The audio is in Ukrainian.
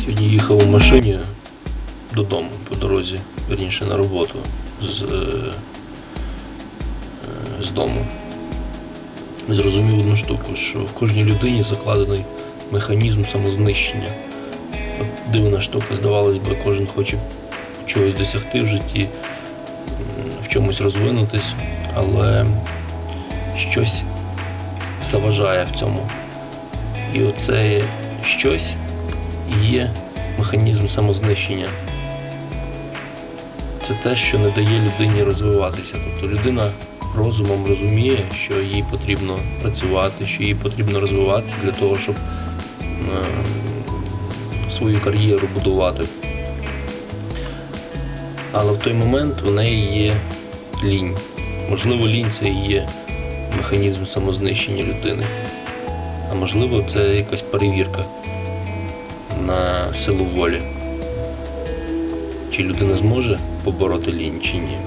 Сьогодні їхав у машині додому по дорозі, верніше на роботу з, е, е, з дому. Зрозумів одну штуку, що в кожній людині закладений механізм самознищення. От дивна штука, здавалось би, кожен хоче чогось досягти в житті, в чомусь розвинутись, але щось заважає в цьому. І оце щось є механізм самознищення. Це те, що не дає людині розвиватися. Тобто людина розумом розуміє, що їй потрібно працювати, що їй потрібно розвиватися для того, щоб е, свою кар'єру будувати. Але в той момент в неї є лінь. Можливо, лінь це і є механізм самознищення людини. А можливо, це якась перевірка на силу волі. Чи людина зможе побороти лінь, чи ні.